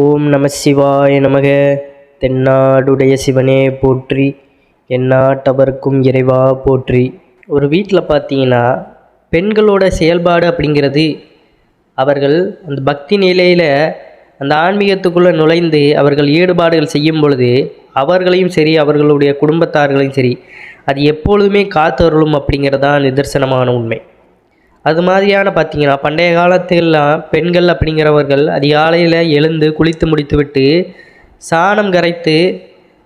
ஓம் நம சிவாய நமக. தென்னாடுடைய சிவனே போற்றி. எந்நாட்டவர்க்கும் இறைவா போற்றி. ஒரு வீட்டில் பார்த்தீங்கன்னா பெண்களோட செயல்பாடு அப்படிங்கிறது அவர்கள் அந்த பக்தி நிலையில் அந்த ஆன்மீகத்துக்குள்ளே நுழைந்து அவர்கள் ஈடுபாடுகள் செய்யும் பொழுது அவர்களையும் சரி அவர்களுடைய குடும்பத்தார்களையும் சரி அது எப்பொழுதுமே காத்தருளும் அப்படிங்கிறதான் நிதர்சனமான உண்மை. அது மாதிரியான பார்த்தீங்கன்னா பண்டைய காலத்திலலாம் பெண்கள் அப்படிங்கிறவர்கள் அதிகாலையில் எழுந்து குளித்து முடித்துவிட்டு சாணம் கரைத்து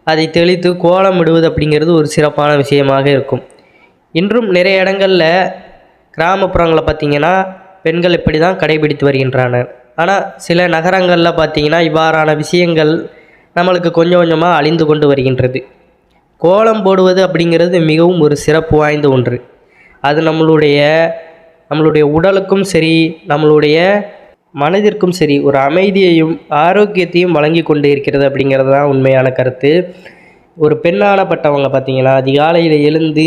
அதை தெளித்து கோலம் இடுவது அப்படிங்கிறது ஒரு சிறப்பான விஷயமாக இருக்கும். இன்றும் நிறைய இடங்களில் கிராமப்புறங்களில் பார்த்தீங்கன்னா பெண்கள் இப்படி தான் கடைபிடித்து வருகின்றனர் ஆனால் சில நகரங்களில் பார்த்தீங்கன்னா இவ்வாறான விஷயங்கள் நம்மளுக்கு கொஞ்சம் கொஞ்சமாக அழிந்து கொண்டு வருகின்றது. கோலம் போடுவது அப்படிங்கிறது மிகவும் ஒரு சிறப்பு வாய்ந்த ஒன்று. அது நம்மளுடைய நம்மளுடைய உடலுக்கும் சரி நம்மளுடைய மனதிற்கும் சரி ஒரு அமைதியையும் ஆரோக்கியத்தையும் வழங்கி கொண்டு இருக்கிறது அப்படிங்கிறது தான் உண்மையான கருத்து. ஒரு பெண்ணானப்பட்டவங்க பார்த்திங்கன்னா அதிகாலையில் எழுந்து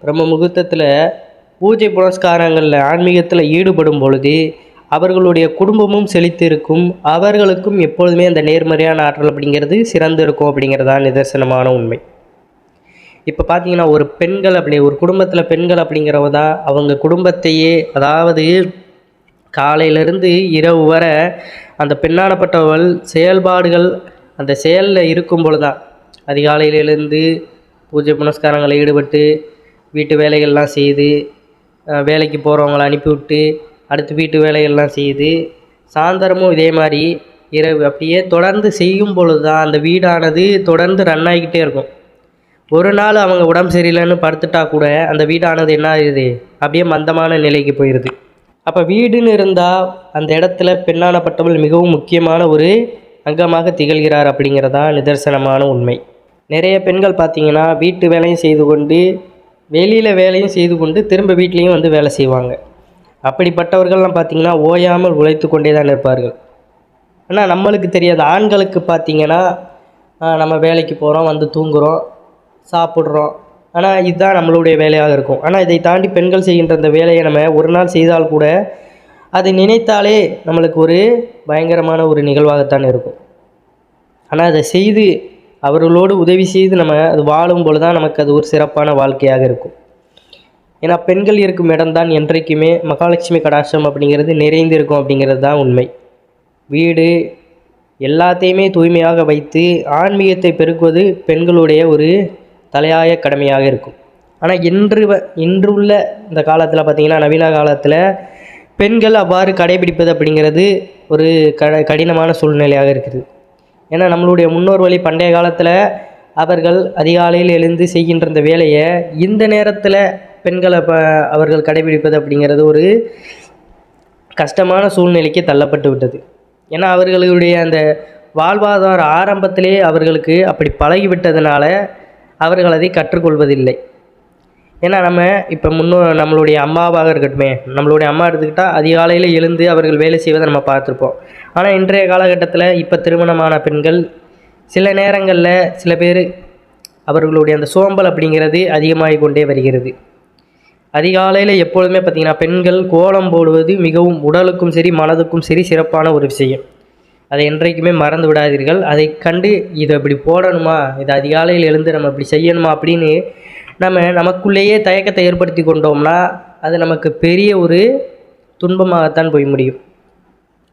பிரம்ம முகூர்த்தத்தில் பூஜை புனஸ்காரங்களில் ஆன்மீகத்தில் ஈடுபடும் பொழுது அவர்களுடைய குடும்பமும் செழித்து இருக்கும் அவர்களுக்கும் எப்பொழுதுமே அந்த நேர்மறையான ஆற்றல் அப்படிங்கிறது சிறந்து இருக்கும் அப்படிங்கிறதான் நிதர்சனமான உண்மை. இப்போ பார்த்தீங்கன்னா ஒரு பெண்கள் அப்படி ஒரு குடும்பத்தில் பெண்கள் அப்படிங்கிறவ தான் அவங்க குடும்பத்தையே அதாவது காலையிலேருந்து இரவு வர அந்த பெண்ணானப்பட்டவள் செயல்பாடுகள் அந்த செயலில் இருக்கும் பொழுது தான் அதிகாலையில் பூஜை புனஸ்காரங்களில் ஈடுபட்டு வீட்டு வேலைகள்லாம் செய்து வேலைக்கு போகிறவங்கள அனுப்பிவிட்டு அடுத்து வீட்டு வேலைகள்லாம் செய்து சாயந்தரமும் இதே மாதிரி இரவு அப்படியே தொடர்ந்து செய்யும் பொழுது தான் அந்த வீடானது தொடர்ந்து ரன் ஆகிக்கிட்டே இருக்கும். ஒரு நாள் அவங்க உடம்பு சரியில்லைன்னு படுத்துட்டா கூட அந்த வீடானது என்ன ஆகுது? அப்படியே மந்தமான நிலைக்கு போயிடுது அப்போ வீடுன்னு இருந்தால் அந்த இடத்துல பெண்ணானப்பட்டவள் மிகவும் முக்கியமான ஒரு அங்கமாக திகழ்கிறார் அப்படிங்கிறதா நிதர்சனமான உண்மை. நிறைய பெண்கள் பார்த்தீங்கன்னா வீட்டு வேலையும் செய்து கொண்டு வெளியில் வேலையும் செய்து கொண்டு திரும்ப வீட்லேயும் வந்து வேலை செய்வாங்க. அப்படிப்பட்டவர்கள்லாம் பார்த்தீங்கன்னா ஓயாமல் உழைத்து கொண்டே தான் இருப்பார்கள். ஆனால் நம்மளுக்கு தெரியாது. ஆண்களுக்கு பார்த்தீங்கன்னா நம்ம வேலைக்கு போகிறோம் வந்து தூங்குகிறோம் சாப்பிட்றோம். ஆனால் இதுதான் நம்மளுடைய வேலையாக இருக்கும். ஆனால் இதை தாண்டி பெண்கள் செய்கின்ற அந்த வேலையை நம்ம ஒரு நாள் செய்தால் கூட அதை நினைத்தாலே நம்மளுக்கு ஒரு பயங்கரமான ஒரு நிகழ்வாகத்தான் இருக்கும். ஆனால் அதை செய்து அவர்களோடு உதவி செய்து நம்ம அது வாழும் பொழுது தான் நமக்கு அது ஒரு சிறப்பான வாழ்க்கையாக இருக்கும். ஏன்னா பெண்கள் இருக்கும் இடம்தான் என்றைக்குமே மகாலட்சுமி கடாட்சம் அப்படிங்கிறது நிறைந்து இருக்கும் அப்படிங்கிறது தான் உண்மை. வீடு எல்லாத்தையுமே தூய்மையாக வைத்து ஆன்மீகத்தை பெருக்குவது பெண்களுடைய ஒரு தலையாய கடமையாக இருக்கும். ஆனால் இன்று வ- இன்று உள்ள இந்த காலத்தில் பார்த்திங்கன்னா நவீன காலத்தில் பெண்கள் அவ்வாறு கடைபிடிப்பது அப்படிங்கிறது ஒரு க கடினமான சூழ்நிலையாக இருக்குது. ஏன்னா நம்மளுடைய முன்னோர் வழி பண்டைய காலத்தில் அவர்கள் அதிகாலையில் எழுந்து செய்கின்ற இந்த வேலையை இந்த நேரத்தில் பெண்களை ப அவர்கள் கடைபிடிப்பது அப்படிங்கிறது ஒரு கஷ்டமான சூழ்நிலைக்கு தள்ளப்பட்டு விட்டது. ஏன்னா அவர்களுடைய அந்த வாழ்வாதார ஆரம்பத்திலே அவர்களுக்கு அப்படி பழகிவிட்டதுனால அவர்கள் அதை கற்றுக்கொள்வதில்லை. ஏன்னா நம்ம இப்போ முன்னோ நம்மளுடைய அம்மாவாக இருக்கட்டுமே நம்மளுடைய அம்மா எடுத்துக்கிட்டால் அதிகாலையில் எழுந்து அவர்கள் வேலை செய்வதை நம்ம பார்த்துருப்போம். ஆனால் இன்றைய காலகட்டத்தில் இப்போ திருமணமான பெண்கள் சில நேரங்களில் சில பேர் அவர்களுடைய அந்த சோம்பல் அப்படிங்கிறது அதிகமாகி கொண்டே வருகிறது. அதிகாலையில் எப்பொழுதுமே பார்த்திங்கன்னா பெண்கள் கோலம் போடுவது மிகவும் உடலுக்கும் சரி மனதுக்கும் சரி சிறப்பான ஒரு விஷயம். அதை என்றைக்குமே மறந்து விடாதீர்கள். அதை கண்டு இதை இப்படி போடணுமா? இதை அதிகாலையில் எழுந்து நம்ம இப்படி செய்யணுமா அப்படின்னு நம்ம நமக்குள்ளேயே தயக்கத்தை ஏற்படுத்தி கொண்டோம்னா அது நமக்கு பெரிய ஒரு துன்பமாகத்தான் போய் முடியும்.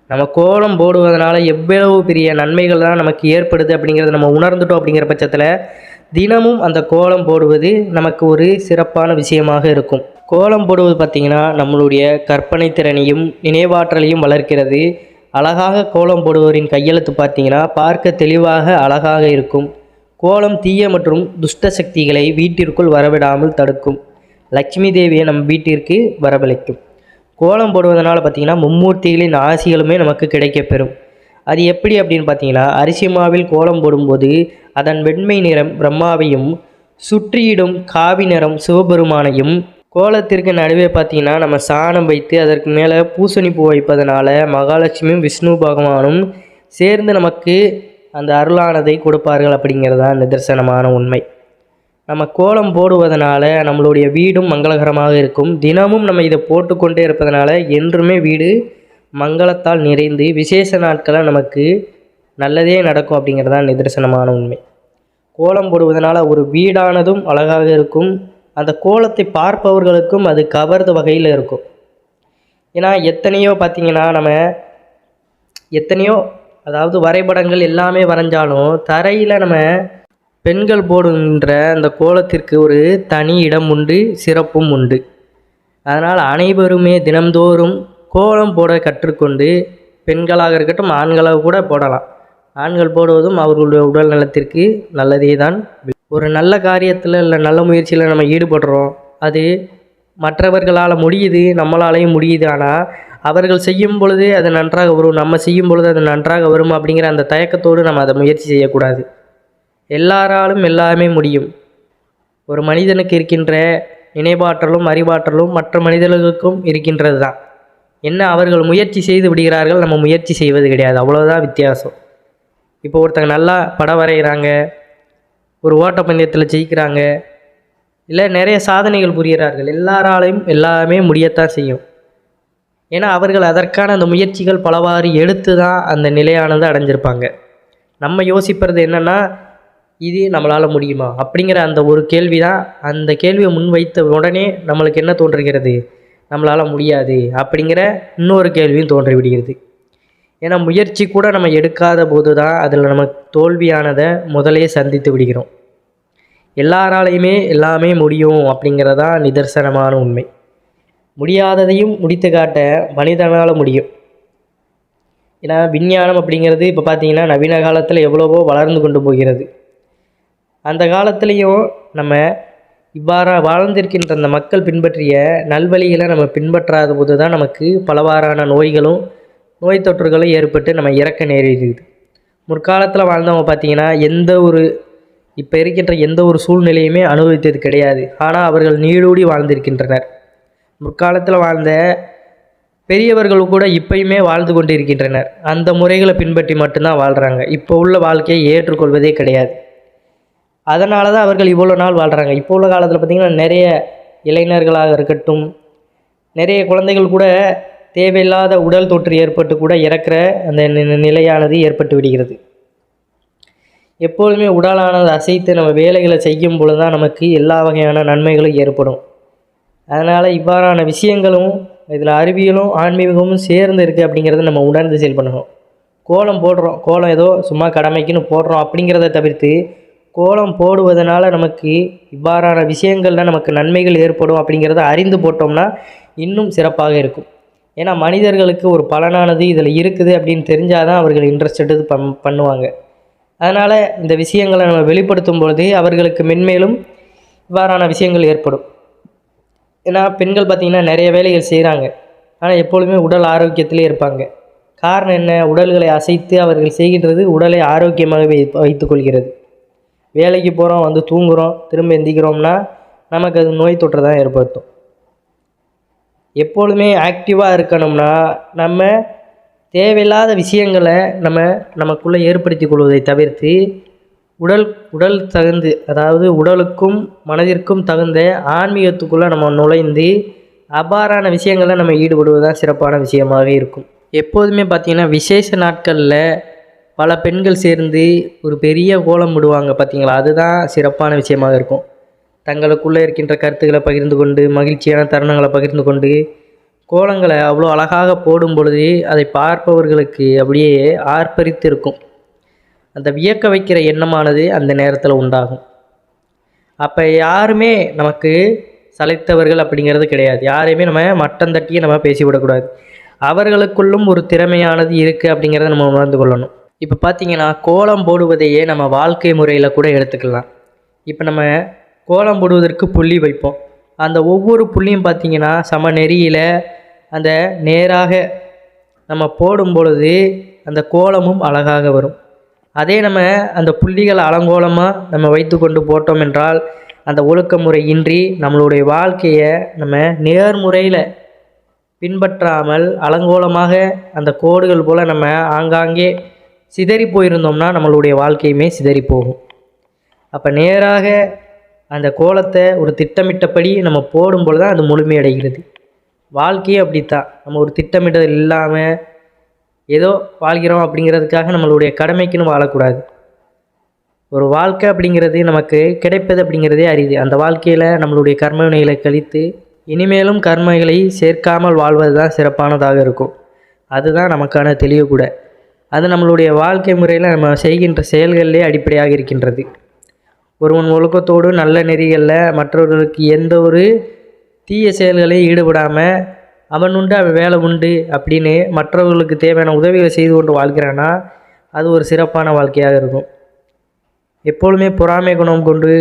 நம்ம கோலம் போடுவதனால எவ்வளவு பெரிய நன்மைகள் தான் நமக்கு ஏற்படுது அப்படிங்கிறத நம்ம உணர்ந்துட்டோம் அப்படிங்கிற பட்சத்தில் தினமும் அந்த கோலம் போடுவது நமக்கு ஒரு சிறப்பான விஷயமாக இருக்கும். கோலம் போடுவது பார்த்திங்கன்னா நம்மளுடைய கற்பனை திறனையும் நினைவாற்றலையும் வளர்க்கிறது. அழகாக கோலம் போடுவோரின் கையெழுத்து பார்த்தீங்கன்னா பார்க்க தெளிவாக அழகாக இருக்கும். கோலம் தீய மற்றும் துஷ்ட சக்திகளை வீட்டிற்குள் வரவிடாமல் தடுக்கும். லட்சுமி தேவியை நம் வீட்டிற்கு வரவழைக்கும். கோலம் போடுவதனால் பார்த்திங்கன்னா மும்மூர்த்திகளின் ஆசிகளுமே நமக்கு கிடைக்கப்பெறும். அது எப்படி அப்படின்னு பார்த்தீங்கன்னா அரிசி மாவில் கோலம் போடும்போது அதன் வெண்மை நிறம் பிரம்மாவையும் சுற்றியிடும் காவி நிறம் சிவபெருமானையும் கோலத்திற்கு நடுவே பார்த்தீங்கன்னா நம்ம சாணம் வைத்து அதற்கு மேலே பூசணி பூ வைப்பதனால மகாலட்சுமியும் விஷ்ணு பகவானும் சேர்ந்து நமக்கு அந்த அருளானதை கொடுப்பார்கள் அப்படிங்கிறது தான் நிதர்சனமான உண்மை. நம்ம கோலம் போடுவதனால நம்மளுடைய வீடும் மங்களகரமாக இருக்கும். தினமும் நம்ம இதை போட்டுக்கொண்டே இருப்பதனால என்றுமே வீடு மங்களத்தால் நிறைந்து விசேஷ நாட்களை நமக்கு நல்லதே நடக்கும் அப்படிங்கிறது தான் நிதர்சனமான உண்மை. கோலம் போடுவதனால் ஒரு வீடானதும் அழகாக இருக்கும். அந்த கோலத்தை பார்ப்பவர்களுக்கும் அது கவர்ந்த வகையில் இருக்கும். ஏன்னா எத்தனையோ பார்த்திங்கன்னா நம்ம எத்தனையோ அதாவது வரைபடங்கள் எல்லாமே வரைஞ்சாலும் தரையில் நம்ம பெண்கள் போடுகின்ற அந்த கோலத்திற்கு ஒரு தனி இடம் உண்டு சிறப்பும் உண்டு. அதனால் அனைவருமே தினம்தோறும் கோலம் போட கற்றுக்கொண்டு பெண்களாக இருக்கட்டும் ஆண்களாக கூட போடலாம். ஆண்கள் போடுவதும் அவர்களுடைய உடல் நலத்திற்கு நல்லதே தான் ஒரு நல்ல காரியத்தில் இல்லை நல்ல முயற்சியில் நம்ம ஈடுபடுறோம். அது மற்றவர்களால் முடியுது நம்மளாலையும் முடியுது. ஆனால் அவர்கள் செய்யும் பொழுது அது நன்றாக வரும். நம்ம செய்யும் பொழுது அது நன்றாக வரும் அப்படிங்கிற அந்த தயக்கத்தோடு நம்ம அதை முயற்சி செய்யக்கூடாது. எல்லாராலும் எல்லாமே முடியும். ஒரு மனிதனுக்கு இருக்கின்ற நினைவாற்றலும் அறிவாற்றலும் மற்ற மனிதர்களுக்கும் இருக்கின்றது தான். என்ன அவர்கள் முயற்சி செய்து விடுகிறார்கள் நம்ம முயற்சி செய்வது கிடையாது. அவ்வளோதான் வித்தியாசம். இப்போ ஒருத்தங்க நல்லா படம் வரைகிறாங்க ஒரு ஓட்டப்பந்தயத்தில் ஜெயிக்கிறாங்க. இல்லை நிறைய சாதனைகள் புரிகிறார்கள் எல்லாராலையும் எல்லாமே முடியத்தான் செய்யும். ஏன்னா அவர்கள் அதற்கான அந்த முயற்சிகள் பலவாறு எடுத்து தான் அந்த நிலையானதை அடைஞ்சிருப்பாங்க. நம்ம யோசிப்பது என்னென்னா இது நம்மளால் முடியுமா? அப்படிங்கிற அந்த ஒரு கேள்வி தான் அந்த கேள்வியை முன்வைத்த உடனே நம்மளுக்கு என்ன தோன்றுகிறது? நம்மளால் முடியாது. அப்படிங்கிற இன்னொரு கேள்வியும் தோன்றி விடுகிறது ஏன்னா முயற்சி கூட நம்ம எடுக்காத போது தான் அதில் நம்ம தோல்வியானதை முதலே சந்தித்து விடுகிறோம். எல்லாராலையுமே எல்லாமே முடியும் அப்படிங்கிறதா நிதர்சனமான உண்மை. முடியாததையும் முடித்து காட்ட மனிதனால் முடியும். ஏன்னா விஞ்ஞானம் அப்படிங்கிறது இப்போ பார்த்தீங்கன்னா நவீன காலத்தில் எவ்வளவோ வளர்ந்து கொண்டு போகிறது. அந்த காலத்துலேயும் நம்ம இவ்வாறாக வாழ்ந்திருக்கின்ற அந்த மக்கள் பின்பற்றிய நல்வழிகளை நம்ம பின்பற்றாத போது தான் நமக்கு பலவாறான நோய்களும் நோய் தொற்றுகளும் ஏற்பட்டு நம்ம இறக்க நேரிடுது. முற்காலத்தில் வாழ்ந்தவங்க பார்த்தீங்கன்னா எந்த ஒரு இப்போ இருக்கின்ற எந்த ஒரு சூழ்நிலையுமே அனுபவித்தது கிடையாது. ஆனால் அவர்கள் நீடூடி வாழ்ந்திருக்கின்றனர். முற்காலத்தில் வாழ்ந்த பெரியவர்கள் கூட இப்பயுமே வாழ்ந்து கொண்டு இருக்கின்றனர் அந்த முறைகளை பின்பற்றி மட்டும்தான் வாழ்கிறாங்க இப்போ உள்ள வாழ்க்கையை ஏற்றுக்கொள்வதே கிடையாது. அதனால தான் அவர்கள் இவ்வளோ நாள் வாழ்கிறாங்க இப்போ உள்ள காலத்தில் பார்த்திங்கன்னா நிறைய இளைஞர்களாக இருக்கட்டும் நிறைய குழந்தைகள் கூட தேவையில்லாத உடல் தொற்று ஏற்பட்டு கூட இறக்கிற அந்த நி- நிலையானது ஏற்பட்டு விடுகிறது. எப்பொழுதுமே உடலானது அசைத்து நம்ம வேலைகளை செய்யும் பொழுது தான் நமக்கு எல்லா வகையான நன்மைகளும் ஏற்படும். அதனால் இவ்வாறான விஷயங்களும் இதில் அறிவியலும் ஆன்மீகமும் சேர்ந்து இருக்குது அப்படிங்கிறத நம்ம உணர்ந்து செயல்படணும் கோலம் போடுறோம் கோலம் ஏதோ சும்மா கடமைக்குன்னு போடுறோம் அப்படிங்கிறத தவிர்த்து கோலம் போடுவதனால நமக்கு இவ்வாறான விஷயங்களில் நமக்கு நன்மைகள் ஏற்படும் அப்படிங்கிறத அறிந்து போட்டோம்னா இன்னும் சிறப்பாக இருக்கும். ஏன்னா மனிதர்களுக்கு ஒரு பலனானது இதில் இருக்குது அப்படின்னு தெரிஞ்சால் தான் அவர்கள் இன்ட்ரெஸ்ட் எடுத்து பண் பண்ணுவாங்க. அதனால் இந்த விஷயங்களை நம்ம வெளிப்படுத்தும் பொழுது அவர்களுக்கு மென்மேலும் இவ்வாறான விஷயங்கள் ஏற்படும். ஏன்னா பெண்கள் பார்த்திங்கன்னா நிறைய வேலைகள் செய்கிறாங்க ஆனால் எப்பொழுதுமே உடல் ஆரோக்கியத்திலே இருப்பாங்க. காரணம் என்ன? உடல்களை அசைத்து அவர்கள் செய்கின்றது உடலை ஆரோக்கியமாக வை வைத்துக்கொள்கிறது வேலைக்கு போகிறோம் வந்து தூங்குகிறோம் திரும்ப எந்திக்கிறோம்னா நமக்கு அது நோய் தொற்று தான் ஏற்படுத்தும். எப்பொழுதுமே ஆக்டிவாக இருக்கணும்னா நம்ம தேவையில்லாத விஷயங்களை நம்ம நமக்குள்ளே ஏற்படுத்தி கொள்வதை தவிர்த்து உடல் உடல் தகுந்து அதாவது உடலுக்கும் மனதிற்கும் தகுந்த ஆன்மீகத்துக்குள்ளே நம்ம நுழைந்து அபாரான விஷயங்களில் நம்ம ஈடுபடுவது தான் சிறப்பான விஷயமாக இருக்கும். எப்போதுமே பார்த்திங்கன்னா விசேஷ நாட்களில் பல பெண்கள் சேர்ந்து ஒரு பெரிய கோலம் விடுவாங்க பார்த்தீங்களா? அதுதான் சிறப்பான விஷயமாக இருக்கும். தங்களுக்குள்ளே இருக்கின்ற கருத்துக்களை பகிர்ந்து கொண்டு மகிழ்ச்சியான தருணங்களை பகிர்ந்து கொண்டு கோலங்களை அவ்வளோ அழகாக போடும் பொழுது அதை பார்ப்பவர்களுக்கு அப்படியே ஆர்ப்பரித்து இருக்கும் அந்த வியக்க வைக்கிற எண்ணமானது அந்த நேரத்தில் உண்டாகும். அப்போ யாருமே நமக்கு சளைத்தவர்கள் அப்படிங்கிறது கிடையாது. யாரையுமே நம்ம மட்டம் தட்டியே நம்ம பேசிவிடக்கூடாது. அவர்களுக்குள்ளும் ஒரு திறமையானது இருக்குது அப்படிங்கிறத நம்ம உணர்ந்து கொள்ளணும். இப்போ பார்த்திங்கன்னா கோலம் போடுவதையே நம்ம வாழ்க்கை முறையில் கூட எடுத்துக்கலாம். இப்போ நம்ம கோலம் போடுவதற்கு புள்ளி வைப்போம். அந்த ஒவ்வொரு புள்ளியும் பார்த்தீங்கன்னா சம நெறியில் அந்த நேராக நம்ம போடும் பொழுது அந்த கோலமும் அழகாக வரும். அதே நம்ம அந்த புள்ளிகளை அலங்கோலமாக நம்ம வைத்து கொண்டு போட்டோம் என்றால் அந்த ஒழுக்க இன்றி நம்மளுடைய வாழ்க்கையை நம்ம நேர்முறையில் பின்பற்றாமல் அலங்கோலமாக அந்த கோடுகள் போல் நம்ம ஆங்காங்கே சிதறி போயிருந்தோம்னா நம்மளுடைய வாழ்க்கையுமே சிதறி போகும். அப்போ நேராக அந்த கோலத்தை ஒரு திட்டமிட்டபடி நம்ம போடும்பொழுது தான் அது முழுமையடைகிறது. வாழ்க்கையே அப்படித்தான் நம்ம ஒரு திட்டமிட்டல் இல்லாமல் ஏதோ வாழ்கிறோம் அப்படிங்கிறதுக்காக நம்மளுடைய கடமைக்குன்னு வாழக்கூடாது. ஒரு வாழ்க்கை அப்படிங்கிறது நமக்கு கிடைப்பது அப்படிங்கிறதே அரிது. அந்த வாழ்க்கையில் நம்மளுடைய கர்மவினைகளை கழித்து இனிமேலும் கர்மைகளை சேர்க்காமல் வாழ்வது தான் சிறப்பானதாக இருக்கும். அதுதான் நமக்கான தெளிவு கூட அது நம்மளுடைய வாழ்க்கை முறையில் நம்ம செய்கின்ற செயல்களிலே அடிப்படையாக இருக்கின்றது. ஒருவன் ஒழுக்கத்தோடு நல்ல நெறிகளில் மற்றவர்களுக்கு எந்த ஒரு தீய செயல்களையும் ஈடுபடாமல் அவன் உண்டு அவன் வேலை உண்டு அப்படின்னு மற்றவர்களுக்கு தேவையான உதவிகளை செய்து கொண்டு வாழ்கிறான்னா அது ஒரு சிறப்பான வாழ்க்கையாக இருக்கும். எப்பொழுதுமே பொறாமை குணம் கொண்டு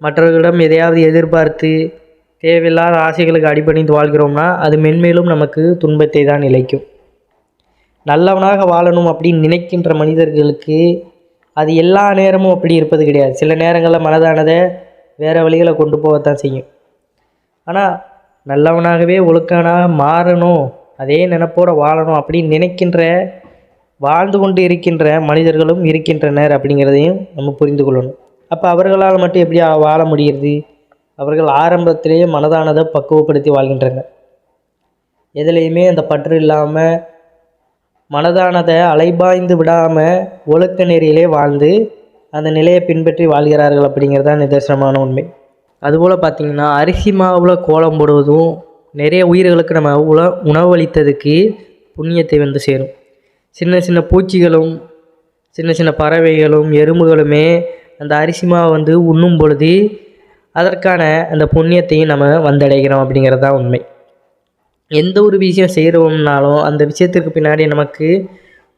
மற்றவர்களிடம் எதையாவது எதிர்பார்த்து தேவையில்லாத ஆசைகளுக்கு அடிபணிந்து வாழ்கிறோம்னா அது மென்மேலும் நமக்கு துன்பத்தை தான் நிலைக்கும் நல்லவனாக வாழணும் அப்படின்னு நினைக்கின்ற மனிதர்களுக்கு அது எல்லா நேரமும் அப்படி இருப்பது கிடையாது. சில நேரங்களில் மனதானதை வேறு வழிகளை கொண்டு போகத்தான் செய்யும். ஆனால் நல்லவனாகவே ஒழுக்கனாக மாறணும் அதே நினப்போடு வாழணும் அப்படின்னு நினைக்கின்ற வாழ்ந்து கொண்டு இருக்கின்ற மனிதர்களும் இருக்கின்றனர் அப்படிங்கிறதையும் நம்ம புரிந்து கொள்ளணும். அப்போ அவர்களால் மட்டும் எப்படி வாழ முடிகிறது? அவர்கள் ஆரம்பத்திலேயே மனதானதை பக்குவப்படுத்தி வாழ்கின்றனர். எதுலேயுமே அந்த பற்று இல்லாமல் மனதானதை அலைபாய்ந்து விடாமல் ஒழுக்க நெறியிலே வாழ்ந்து அந்த நிலையை பின்பற்றி வாழ்கிறார்கள் அப்படிங்கிறது தான் நிதர்சனமான உண்மை. அதுபோல் பார்த்திங்கன்னா அரிசி மாவில் கோலம் போடுவதும் நிறைய உயிர்களுக்கு நம்ம உல உணவளித்ததுக்கு புண்ணியத்தை வந்து சேரும். சின்ன சின்ன பூச்சிகளும் சின்ன சின்ன பறவைகளும் எறும்புகளுமே அந்த அரிசி மாவை வந்து உண்ணும் பொழுது அதற்கான அந்த புண்ணியத்தையும் நம்ம வந்தடைகிறோம் அப்படிங்கிறது தான் உண்மை. எந்த ஒரு விஷயம் செய்கிறோம்னாலும் அந்த விஷயத்திற்கு பின்னாடி நமக்கு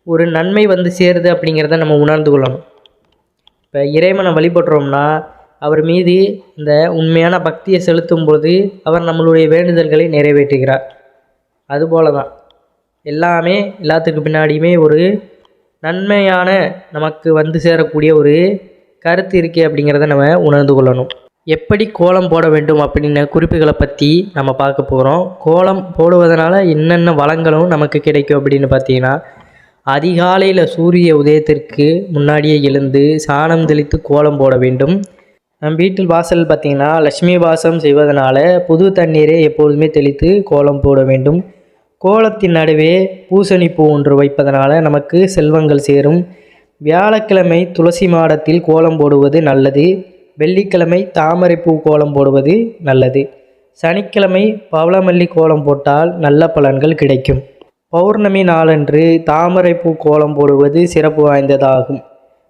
ஒரு நன்மை வந்து சேருது அப்படிங்கிறத நம்ம உணர்ந்து கொள்ளணும். இப்போ இறைவனை வழிபடுறோம்னா அவர் மீது இந்த உண்மையான பக்தியை செலுத்தும் பொழுது அவர் நம்மளுடைய வேண்டுதல்களை நிறைவேற்றுகிறார். அதுபோல தான் எல்லாமே எல்லாத்துக்கு பின்னாடியுமே ஒரு நன்மையான நமக்கு வந்து சேரக்கூடிய ஒரு கருத்து இருக்கே அப்படிங்கிறத நம்ம உணர்ந்து கொள்ளணும். எப்படி கோலம் போட வேண்டும் அப்படின்ன குறிப்புகளை பற்றி நம்ம பார்க்க போகிறோம் கோலம் போடுவதனால என்னென்ன வளங்களும் நமக்கு கிடைக்கும் அப்படின்னு பார்த்தீங்கன்னா அதிகாலையில் சூரிய உதயத்திற்கு முன்னாடியே எழுந்து சாணம் தெளித்து கோலம் போட வேண்டும். நம் வீட்டில் வாசல் பார்த்திங்கன்னா லட்சுமி வாசம் செய்வதனால புது தண்ணீரை எப்பொழுதுமே தெளித்து கோலம் போட வேண்டும். கோலத்தின் நடுவே பூசணி பூ ஒன்று வைப்பதனால நமக்கு செல்வங்கள் சேரும். வியாழக்கிழமை துளசி மாடத்தில் கோலம் போடுவது நல்லது. வெள்ளிக்கிழமை தாமரைப்பூ கோலம் போடுவது நல்லது. சனிக்கிழமை பவளமல்லி கோலம் போட்டால் நல்ல பலன்கள் கிடைக்கும். பௌர்ணமி நாளன்று தாமரைப்பூ கோலம் போடுவது சிறப்பு வாய்ந்ததாகும்.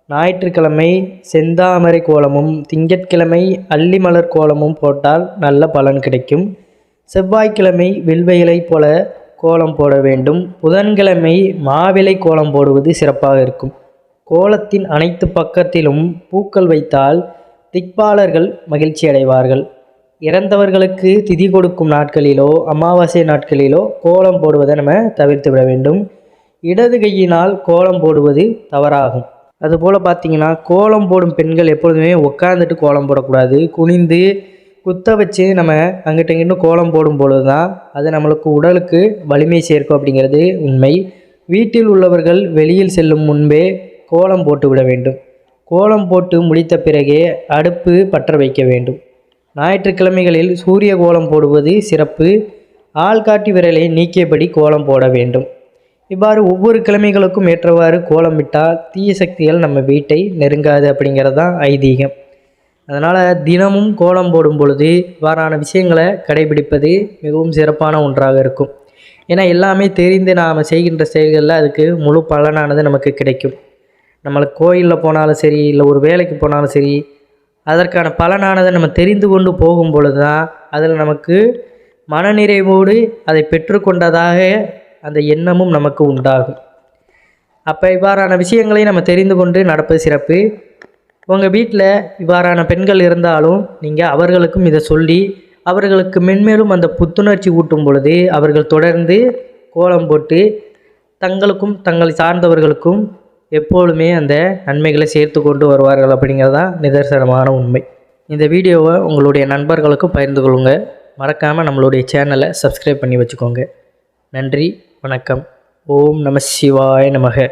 ஞாயிற்றுக்கிழமை செந்தாமரை கோலமும் திங்கட்கிழமை அல்லிமலர் கோலமும் போட்டால் நல்ல பலன் கிடைக்கும். செவ்வாய்க்கிழமை வில்வையிலை போல கோலம் போட வேண்டும். புதன்கிழமை மாவிலை கோலம் போடுவது சிறப்பாக இருக்கும். கோலத்தின் அனைத்து பக்கத்திலும் பூக்கள் வைத்தால் திக்பாலர்கள் மகிழ்ச்சி அடைவார்கள் இறந்தவர்களுக்கு திதி கொடுக்கும் நாட்களிலோ அமாவாசை நாட்களிலோ கோலம் போடுவதை நம்ம தவிர்த்து விட வேண்டும். இடது கையினால் கோலம் போடுவது தவறாகும். அதுபோல் பார்த்திங்கன்னா கோலம் போடும் பெண்கள் எப்பொழுதுமே உட்காந்துட்டு கோலம் போடக்கூடாது. குனிந்து குத்த வச்சு நம்ம அங்கிட்ட இங்கிட்டும் கோலம் போடும் பொழுது தான் அது நம்மளுக்கு உடலுக்கு வலிமை சேர்க்கும் அப்படிங்கிறது உண்மை. வீட்டில் உள்ளவர்கள் வெளியில் செல்லும் முன்பே கோலம் போட்டு விட வேண்டும். கோலம் போட்டு முடித்த பிறகே அடுப்பு பற்ற வைக்க வேண்டும். ஞாயிற்றுக்கிழமைகளில் சூரிய கோலம் போடுவது சிறப்பு. ஆள்காட்டி விரலை நீக்கியபடி கோலம் போட வேண்டும். இவ்வாறு ஒவ்வொரு கிழமைகளுக்கும் ஏற்றவாறு கோலம் விட்டால் தீய சக்திகள் நம்ம வீட்டை நெருங்காது அப்படிங்கிறது தான் ஐதீகம். அதனால் தினமும் கோலம் போடும் பொழுது இவ்வாறான விஷயங்களை கடைபிடிப்பது மிகவும் சிறப்பான ஒன்றாக இருக்கும். ஏன்னா எல்லாமே தெரிந்து நாம் செய்கின்ற செயல்களில் அதுக்கு முழு பலனானது நமக்கு கிடைக்கும். நம்மளுக்கு கோயிலில் போனாலும் சரி இல்லை ஒரு வேலைக்கு போனாலும் சரி அதற்கான பலனானதை நம்ம தெரிந்து கொண்டு போகும் பொழுது தான் அதில் நமக்கு மனநிறைவோடு அதை பெற்றுக்கொண்டதாக அந்த எண்ணமும் நமக்கு உண்டாகும். அப்போ இவ்வாறான விஷயங்களை நம்ம தெரிந்து கொண்டு நடப்பது சிறப்பு. உங்கள் வீட்டில் இவ்வாறான பெண்கள் இருந்தாலும் நீங்கள் அவர்களுக்கும் இதை சொல்லி அவர்களுக்கு மென்மேலும் அந்த புத்துணர்ச்சி ஊட்டும் பொழுது அவர்கள் தொடர்ந்து கோலம் போட்டு தங்களுக்கும் தங்களை சார்ந்தவர்களுக்கும் எப்பொழுதுமே அந்த நன்மைகளை சேர்த்து கொண்டு வருவார்கள் அப்படிங்கிறதான் நிதர்சனமான உண்மை. இந்த வீடியோவை உங்களுடைய நண்பர்களுக்கும் பகிர்ந்து கொள்ளுங்கள் மறக்காமல் நம்மளுடைய சேனலை சப்ஸ்கிரைப் பண்ணி வச்சுக்கோங்க. நன்றி வணக்கம். ஓம் நம சிவாய நமக.